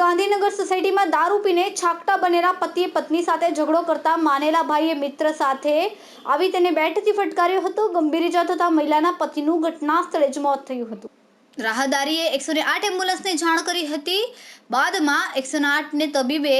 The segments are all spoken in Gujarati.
ગાંધીનગર સોસાયટીમાં દારૂ પીને છાકટા બનેલા પતિએ પત્ની સાથે ઝઘડો કરતા માનેલા ભાઈએ મિત્ર સાથે આવી તેને બેટથી ફટકાર્યો હતો. ગંભીર ઇજા થતા મહિલાના પતિનું ઘટના સ્થળે જ મોત થયું હતું. રાહદારીએ એકસો ને આઠ એમ્બ્યુલન્સને જાણ કરી હતી. બાદમાં એકસો ને આઠને તબીબે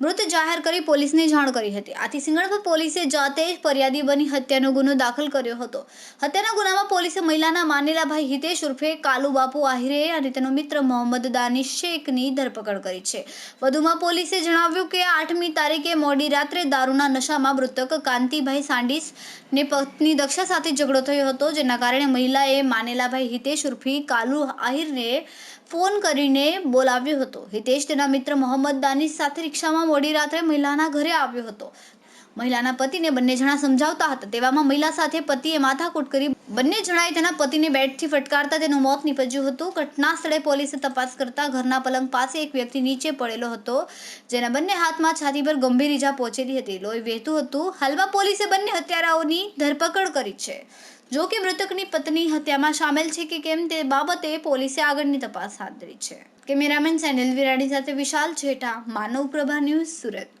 મૃત જાહેર કરી પોલીસને જાણ કરી હતી. આથી સિંગણપુર પોલીસે જાતે જ ફરિયાદી બની હત્યાનો ગુનો દાખલ કર્યો હતો. હત્યાના ગુનામાં પોલીસે મહિલાના માનેલા ભાઈ હિતેશ ઉર્ફે કાલુ બાપુ આહિરે અને તેનો મિત્ર મોહમ્મદ દાનિશ શેખની ધરપકડ કરી છે. વધુમાં પોલીસે જણાવ્યું કે આઠમી તારીખે મોડી રાત્રે દારૂના નશામાં મૃતક કાંતિભાઈ સાંડીસ ને પત્ની દક્ષા સાથે ઝઘડો થયો હતો, જેના કારણે મહિલાએ માનેલા ભાઈ હિતેશ ઉર્ફે કાલુ આહિરને ફોન કરીને બોલાવ્યો હતો. હિતેશ તેના મિત્ર મોહમ્મદ દાનિશ સાથે રિક્ષામાં મોડી રાત્રે મહિલાના ઘરે આવ્યો હતો. મહિલાના પતિને બંને જણા સમજાવતા હતા. તેવામાં મહિલા સાથે પતિએ માથાકૂટ કરી બંને જણાએ તેના પતિને બેટથી ફટકારતા તેનું મોત નીપજ્યું હતું. ઘટના સ્થળે પોલીસે તપાસ કરતા ઘરના પલંગ પાસે એક વ્યક્તિ નીચે પડેલો હતો, જેના બંને હાથમાં છાતી પર ગંભીર ઈજા પહોંચેલી હતી. લોહી વહેતું હતું. હાલમાં પોલીસે બંને હત્યારાઓની ધરપકડ કરી છે. જો કે મૃતકની પત્ની હત્યામાં સામેલ છે કે કેમ તે બાબતે પોલીસે આગળની તપાસ હાથ ધરી છે. કેમેરામેન સેનિલ વિરાણી સાથે વિશાલ છેઠા માનવ પ્રભા ન્યૂઝ સુરત.